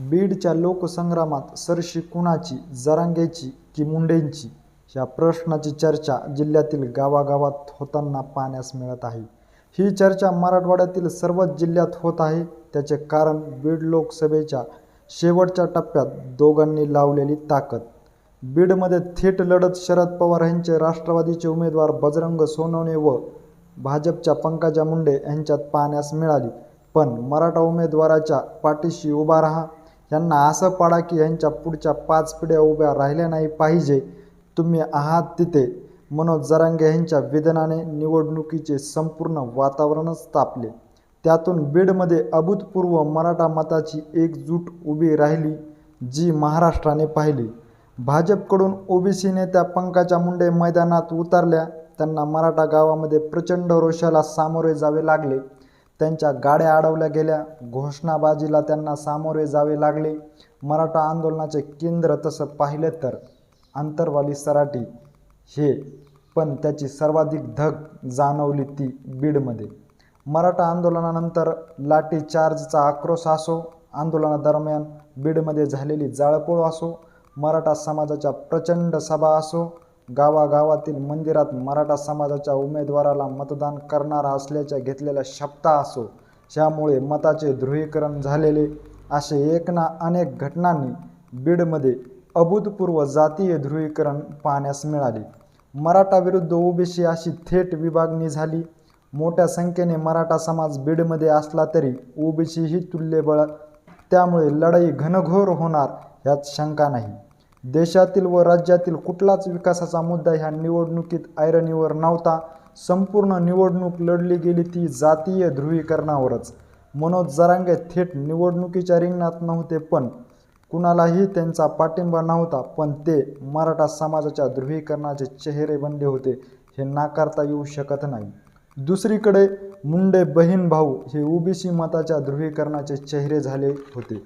बीडच्या लोकसंग्रामात सरशी कुणाची जरांगेची की मुंडेंची या प्रश्नाची चर्चा जिल्ह्यातील गावागावात होताना पाहण्यास मिळत आहे. ही चर्चा मराठवाड्यातील सर्वच जिल्ह्यात होत आहे. त्याचे कारण बीड लोकसभेच्या शेवटच्या टप्प्यात दोघांनी लावलेली ताकद. बीडमध्ये थेट लढत शरद पवार यांचे राष्ट्रवादीचे उमेदवार बजरंग सोनवणे व भाजपच्या पंकजा मुंडे यांच्यात पाहण्यास मिळाली. पण मराठा उमेदवाराच्या पाठीशी उभा राहा यांना असं पाडा की यांच्या पुढच्या पाच पिढ्या उभ्या राहिल्या नाही पाहिजे. तुम्ही आहात तिथे. मनोज जरांगे यांच्या वेदनाने निवडणुकीचे संपूर्ण वातावरणच तापले. त्यातून बीडमध्ये अभूतपूर्व मराठा मताची एकजूट उभी राहिली जी महाराष्ट्राने पाहिली. भाजपकडून ओबीसी नेत्या पंकजा मुंडे मैदानात उतरल्या त्यांना मराठा गावामध्ये प्रचंड रोषाला सामोरे जावे लागले. त्यांच्या गाड्या अडवल्या गेल्या. घोषणाबाजीला त्यांना सामोरे जावे लागले. मराठा आंदोलनाचे केंद्र तसं पाहिलं तर आंतरवाली सराटी. हे पण त्याची सर्वाधिक धग जाणवली ती बीडमध्ये. मराठा आंदोलनानंतर लाठीचार्जचा आक्रोश असो आंदोलनादरम्यान बीडमध्ये झालेली जाळपोळ असो मराठा समाजाच्या प्रचंड सभा असो गावागावातील मंदिरात मराठा समाजाच्या उमेदवाराला मतदान करणारा असल्याच्या घेतलेल्या शपथा असो त्यामुळे मताचे ध्रुवीकरण झालेले असे एक ना अनेक घटनांनी बीडमध्ये अभूतपूर्व जातीय ध्रुवीकरण पाहण्यास मिळाले. मराठा विरुद्ध ओबीसी अशी थेट विभागणी झाली. मोठ्या संख्येने मराठा समाज बीडमध्ये असला तरी ओबीसीही तुल्यबळ त्यामुळे लढाई घनघोर होणार यात शंका नाही. देशातील व राज्यातील कुठलाच विकासाचा मुद्दा ह्या निवडणुकीत ऐरणीवर नव्हता. संपूर्ण निवडणूक लढली गेली ती जातीय ध्रुवीकरणावरच. मनोज जरांगे थेट निवडणुकीच्या रिंगणात नव्हते पण कुणालाही त्यांचा पाठिंबा नव्हता पण ते मराठा समाजाच्या ध्रुवीकरणाचे चेहरे बनले होते हे नाकारता येऊ शकत नाही. दुसरीकडे मुंडे बहीण भाऊ हे ओबीसी मताच्या ध्रुवीकरणाचे चेहरे झाले होते.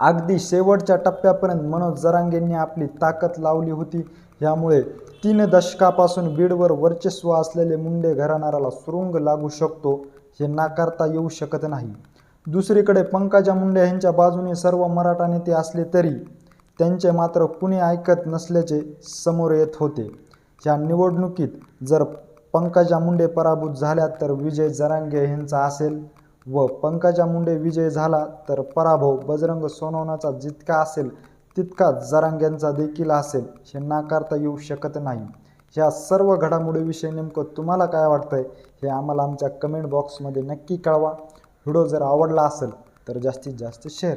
अगदी शेवटच्या टप्प्यापर्यंत मनोज जरांगेंनी आपली ताकद लावली होती. यामुळे तीन दशकापासून बीडवर वर्चस्व असलेले मुंडे घराणाराला सुरुंग लागू शकतो हे नाकारता येऊ शकत नाही. दुसरीकडे पंकजा मुंडे यांच्या बाजूने सर्व मराठा नेते असले तरी त्यांचे मात्र कुणी ऐकत नसल्याचे समोर येत होते. या निवडणुकीत जर पंकजा मुंडे पराभूत झाल्या तर विजय जरांगे यांचा असेल. व पंकजा मुंडे विजय झाला तर पराभव बजरंग सोनवण्याचा जितका असेल तितका जरांग्यांचा देखील असेल हे नाकारता येऊ शकत नाही. ह्या सर्व घडामोडीविषयी नेमकं तुम्हाला काय वाटतंय हे आम्हाला आमच्या कमेंट बॉक्समध्ये नक्की कळवा. व्हिडिओ जर आवडला असेल तर जास्तीत जास्त शेअर